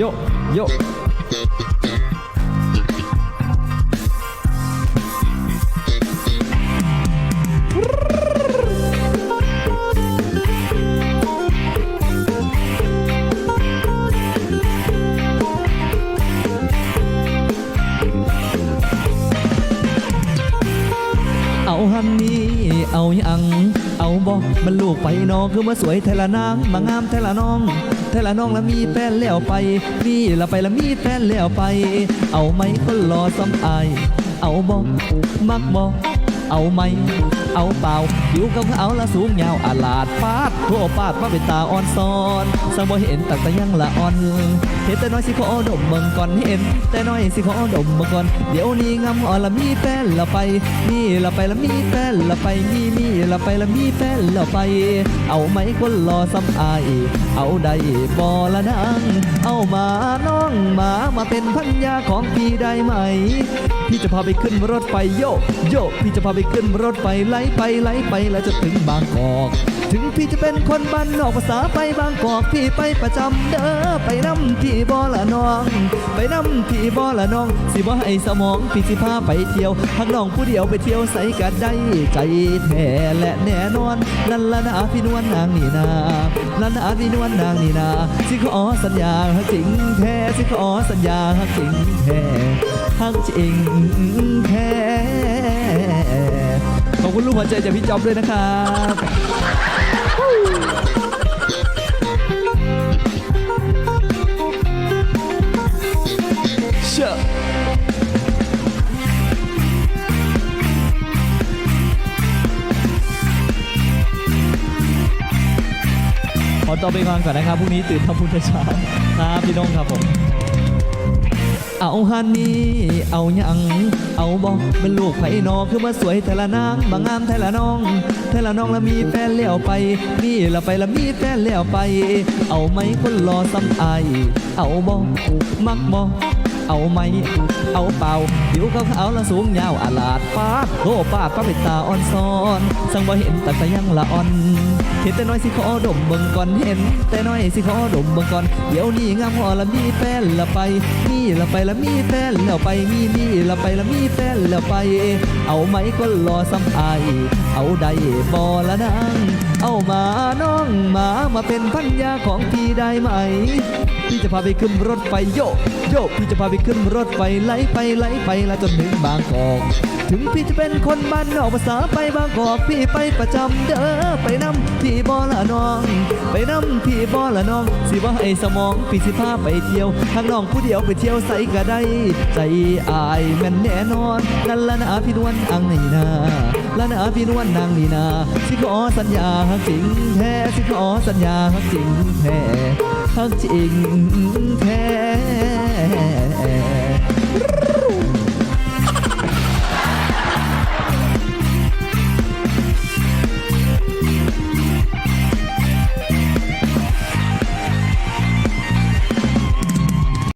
โยโยเอาฮันนี่เอายัง เอาบอกมันลูกไปน้องคือมาสวยเทละนางมางามเทละน้องเทละน้องแล้วมีแฟนแล้วไปมีละไปแล้วมีแฟนแล้วไป เอาไหมคนรอซ้ำอายเอาบอกมักบอก เอาไหม เอาเปล่าอยู่กับเขาละสูงยาวอาลาดปาดทั่วปาดมาเป็นตาอ่อนซ้อนสังบ่เห็นตักแต่ยังละอ่อน เห็นแต่น้อยสิขอดมเมืองก่อนเห็น แต่น้อยสิขอดมเมืองก่อน เดี๋ยวนี้งำอ่อนละมีแฟนละไป มีละไปละมีแฟนละไป มีมีละไปละมีแฟนละไป เอาไหมคนรอซ้ำอาย เอาได้บอละนาง เอามาน้องมามาเป็นพันยาของพี่ได้ไหม พี่จะพาไปขึ้นรถไฟโยโยพี่จะพาไปขึ้นรถไฟไล่ไปไล่ไปแล้วจะถึงบางกอก ถึงพี่จะเป็นคนบ้านนอกภาษาไปบางกอกพี่ไปประจำเด้อไปน้ำพี่บ่อละน้อง ไปน้ำพี่บ่อละน้อง สิบ่ให้สมองพี่สิพาไปเที่ยวพักน้องผู้เดียวไปเที่ยวใส่กันได้ใจแท้และแน่นอนนั่นละนะพี่นวลนางนี่นานั่นนะพี่นวลนางนี่นาสิขอสัญญาฮักจริงแท้สิขอสัญญาฮักจริงแท้ ฮักจริงแท้ขอบคุณลูกหัวใจจากพี่จอมด้วยนะครับเชื่อขอตัวไปก่อนก่อนนะครับพรุ่งนี้ตื่นทำบุญแต่เช้าครับพี่น้องครับผม เอาฮันนี่ เอาหยัง เอาบอกเป็นลูกไผ่นอคือมาสวยแทละนางมางามแทละน้องแทละน้องแล้วมีแฟนแล้วไปมีละไปแล้วมีแฟนแล้วไป เอาไหมคนรอซ้ำไอ เอาบอกมักบอก เอาไหม เอาเปล่าผิวขาวๆและสูงยาวอาลาดปาดโลปาดป้าเป็นตาอ่อนซ้อน สังบ่เห็นแต่แต่ยังละอ่อน เห็นแต่น้อยสิขอดมเบิ่งก่อนเห็น แต่น้อยสิขอดมเบิ่งก่อน เดี๋ยวนี้งามพอละมีแฟนละไป มีละไปละมีแฟนแล้วไป มีมีละไปละมีแฟนแล้วไป เอาไหมก็รอซ้ำไอ เอาได้บ่ละนางเอามาน้องมามาเป็นพันยาของพี่ได้ไหม พี่จะพาไปขึ้นรถไฟโยโยพี่จะพาไปขึ้นรถไฟไหลไปไหลไปแล้วจนถึงบางกอกถึงพี่จะเป็นคนบ้านนอกภาษาไปบางกอกพี่ไปประจำเด้อไปน้ำพี่บอละน้อง ไปน้ำพี่บอละน้อง สิว่าให้สมองพี่สิพาไปเที่ยวทางน้องผู้เดียวไปเที่ยวใส่ก็ได้ ใจอายแม่นแน่นอนนั่นละนะพี่นวลอังนี่นาละนะพี่นวลนางนีนาสิขอสัญญาหักจริงแท้สิขอสัญญาหักจริงแท้หักจริงแท้